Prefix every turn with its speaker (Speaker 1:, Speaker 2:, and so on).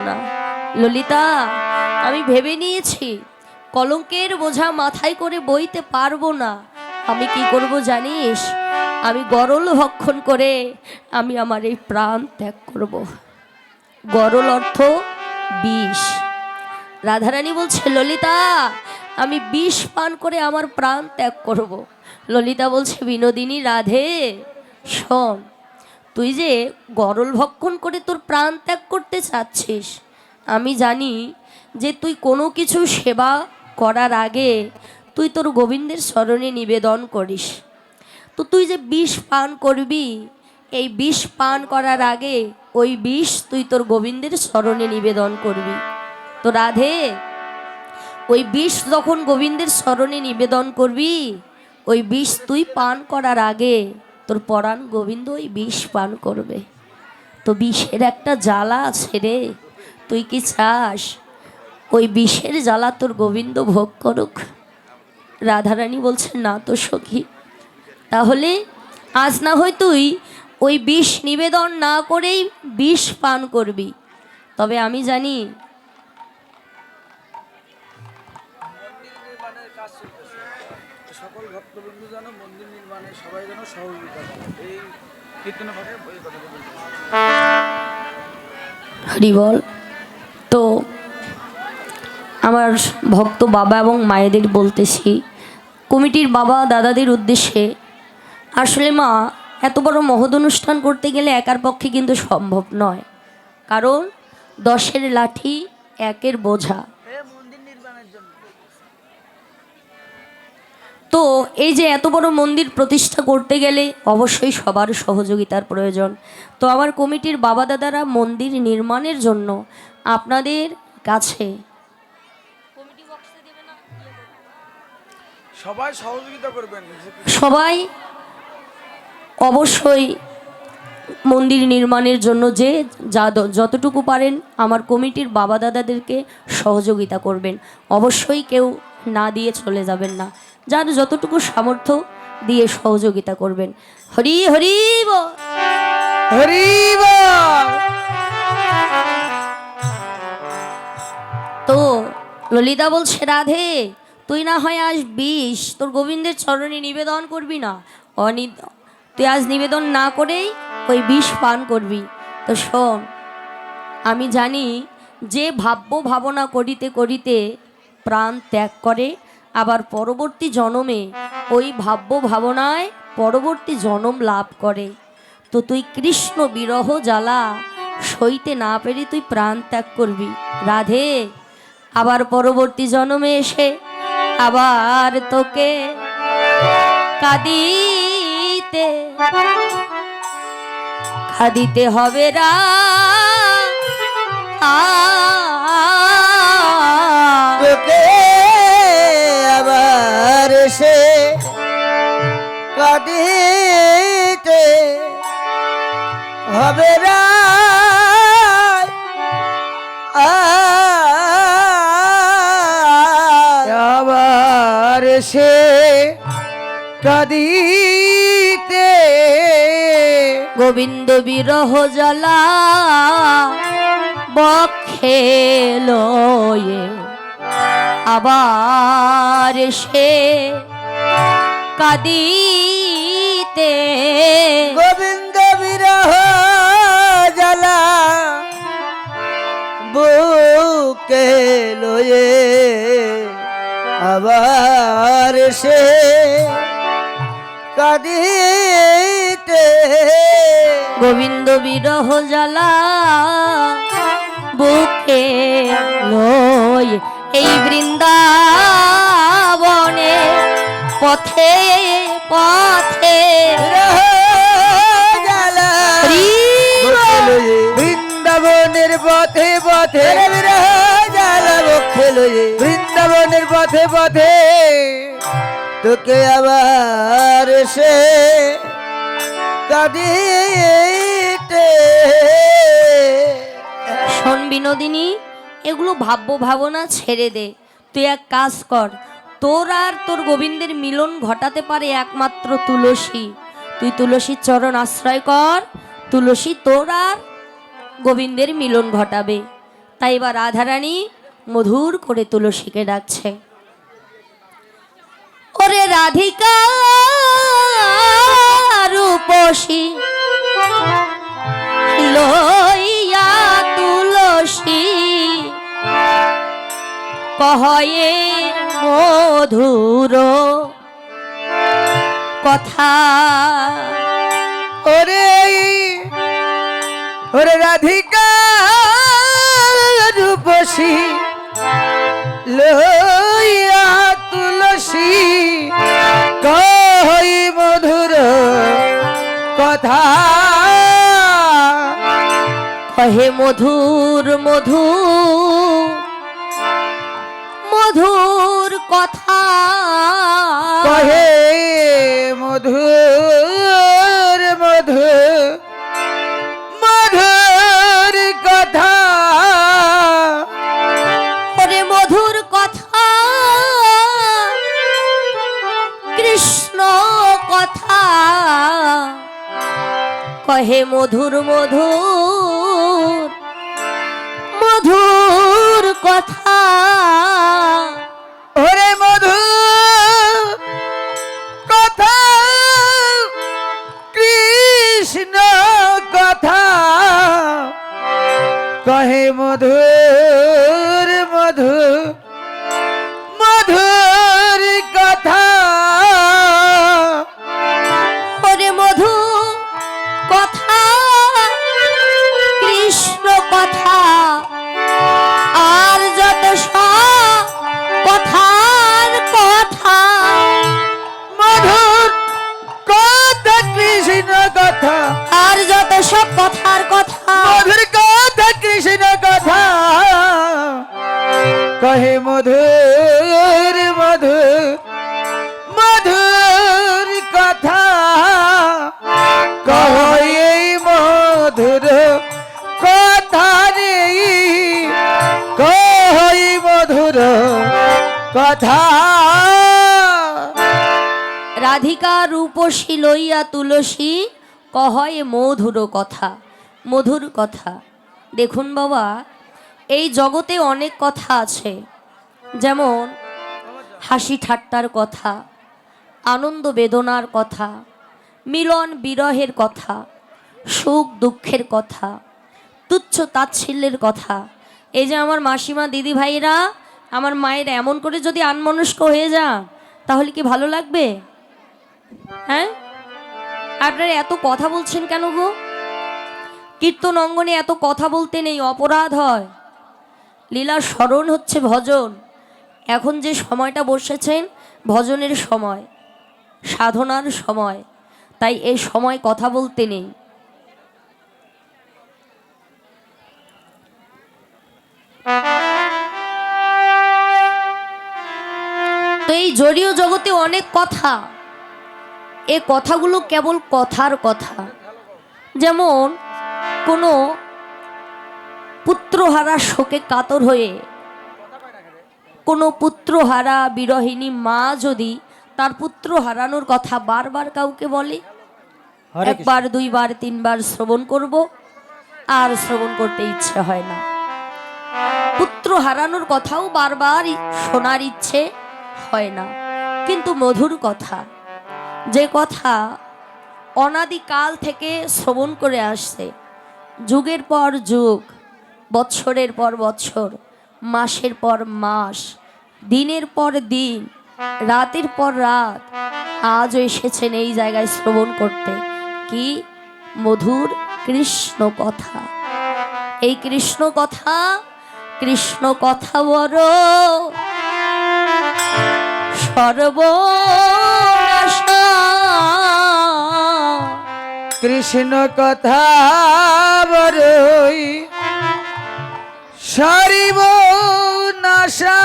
Speaker 1: না। ললিতা, আমি ভেবে নিয়েছি, কলঙ্কের বোঝা মাথায় করে বইতে পারব না। আমি কি করব জানিস? আমি গরল ভক্ষণ করে আমি আমার এই প্রাণ ত্যাগ করব। গরল অর্থ বিষ। রাধারানী বলছে, ললিতা, আমি বিষ পান করে আমার প্রাণ ত্যাগ করব। ললিতা বলছে, বিনোদিনী, রাধে, শোন। তুই যে গরল ভক্ষণ করে তোর প্রাণ ত্যাগ করতে চাচ্ছিস, আমি জানি যে তুই কোনো কিছু সেবা করার আগে তুই তোর গোবিন্দের স্মরণে নিবেদন করিস। তো তুই যে বিষ পান করবি, এই বিষ পান করার আগে ওই বিষ তুই তোর গোবিন্দের স্মরণে নিবেদন করবি। তো রাধে, ওই বিষ যখন গোবিন্দের স্মরণে নিবেদন করবি, ওই বিষ তুই পান করার আগে তোর পরাণ গোবিন্দ ওই বিষ পান করবে। তো বিষের একটা জ্বালা আছে রে, তুই কি চাস? ওই বিষের জ্বালা তোর গোবিন্দ ভোগ করুক। রাধারানী বলছে, না তো সখী, তাহলে আজ না হয় তুই ওই বিষ নিবেদন না করেই বিষ পান করবি। তবে আমি জানি
Speaker 2: সকল যেন মন্দির নির্মাণে সবাই যেন সহযোগিতা এই কীর্তনের এই
Speaker 1: হরি বল। তো আমার ভক্ত বাবা এবং মায়েদের বলতেছি, কমিটির বাবা, দাদাদের উদ্দেশ্যে, আসলে মা, এত বড় মহৎ অনুষ্ঠান করতে গেলে একার পক্ষে কিন্তু সম্ভব নয়। কারণ দশের লাঠি, একের বোঝা। তো এই যে এত বড় মন্দির প্রতিষ্ঠা করতে গেলে অবশ্যই সবার সহযোগিতার প্রয়োজন। তো আমার কমিটির বাবা দাদারা মন্দির নির্মাণের জন্য আপনাদের কাছে
Speaker 2: সবাই সহযোগিতা করবেন।
Speaker 1: সবাই অবশ্যই মন্দির নির্মাণের জন্য যে যা যতটুকু পারেন আমার কমিটির বাবা দাদাদেরকে সহযোগিতা করবেন। অবশ্যই কেউ না দিয়ে চলে যাবেন না। যার যতটুকু সামর্থ্য দিয়ে সহযোগিতা করবেন। হরি হরি বল। তো ললিতা বলছে রাধে তুই না হয় আজ বিষ তোর গোবিন্দের চরণে নিবেদন করবি না? অনি তুই আজ নিবেদন না করেই ওই বিষ পান করবি। তো শোন আমি জানি যে ভাব্য ভাবনা করিতে করিতে প্রাণ ত্যাগ করে আবার পরবর্তী জনমে ওই ভাব্য ভাবনায় পরবর্তী জনম লাভ করে। তো তুই কৃষ্ণ বিরহ জ্বালা সইতে না পেরে তুই প্রাণ ত্যাগ করবি। রাধে, আবার পরবর্তী জনমে এসে আবার তোকে কাঁদিতে কাঁদিতে হবে রা। আ
Speaker 3: কাঁদিতে হবে আবার সে কাঁদিতে
Speaker 1: গোবিন্দ বিরহ জ্বালা বক্ষে লয়ে আবার সে কাঁদিতে।
Speaker 3: গোবিন্দ বিরহ জ্বালা বুকে লয়ে আবার সে কাঁদিতে।
Speaker 1: গোবিন্দ বিরহ জ্বালা বুকে লয় এই বৃন্দাবনে পথে পথে
Speaker 3: পথে। বৃন্দাবনের পথে পথে তোকে আবার সে কাঁদিতে।
Speaker 1: শোন বিনোদিনী এগুলো ভাব্য ভাবনা ছেড়ে দে। তুই এক কাজ কর তোর আর তোর গোবিন্দের মিলন ঘটাতে পারে একমাত্র তুলসী। তুই তুলসীর চরণ আশ্রয় কর তুলসী তোর আর গোবিন্দের মিলন ঘটাবে। তাই এবার রাধারানী মধুর করে তুলসীকে ডাকছে। ওরে রাধিকা রূপসী, লইয়া তুলসী, কহয়ে মধুর কথা।
Speaker 3: ওরে ওরে রাধিকা রূপসী লইয়া তুলসী, কই মধুর কথা?
Speaker 1: কহে মধুর মধু মধুর কথা।
Speaker 3: কহে মধুর মধু মধুর
Speaker 1: কহে মধুর মধুর মধুর কথা।
Speaker 3: ওরে মধু কথা কৃষ্ণ কথা। কহে মধুর মধুর
Speaker 1: মধু
Speaker 3: মধুর কথা। কহ এই মধুর কথা রে কহ মধুর কথা।
Speaker 1: রাধিকা রূপসী লইয়া তুলসী কহয় মধুর কথা মধুর কথা। দেখুন বাবা, এই জগতে অনেক কথা আছে। যেমন হাসি ঠাট্টার কথা, আনন্দ বেদনার কথা, মিলন বিরহের কথা, সুখ দুঃখের কথা, তুচ্ছ তাচ্ছিল্যের কথা। এই যে আমার মাসিমা, দিদি ভাইরা আমার মায়ের এমন করে যদি আনমনস্ক হয়ে যা তাহলে কি ভালো লাগবে? হ্যাঁ? আপনারা এত কথা বলছেন কেন গো? কীর্তন অঙ্গনে এত কথা বলতে নেই, অপরাধ হয়। লীলা স্মরণ হচ্ছে ভজন। এখন যে সময়টা বসেছেন, ভজনের সময়, সাধনার সময়, তাই এই সময় কথা বলতে নেই। তো এই জড়ীয় জগতে অনেক কথা, এ কথাগুলো কেবল কথার কথা। যেমন কোনো পুত্রহারা শোকে কাতর হয়ে কোনো পুত্রহারা বিরহিণী মা যদি তার পুত্র হারানোর কথা বারবার কাউকে বলে একবার দুইবার তিনবার শ্রবণ করব আর শ্রবণ করতে ইচ্ছে হয় না। পুত্র হারানোর কথাও বারবার শোনার ইচ্ছে হয় না। কিন্তু মধুর কথা যে কথা অনাদিকাল থেকে শ্রবণ করে আসছে যুগের পর যুগ বৎসরের পর বৎসর মাসের পর মাস দিনের পর দিন, রাতের পর রাত, আজও এসেছেন এই জায়গায় শ্রবণ করতে। কি মধুর কৃষ্ণ কথা। এই কৃষ্ণ কথা কৃষ্ণ কথা বড়। সর্বনাশা।
Speaker 3: কৃষ্ণ কথা বড়ই সারিব আশা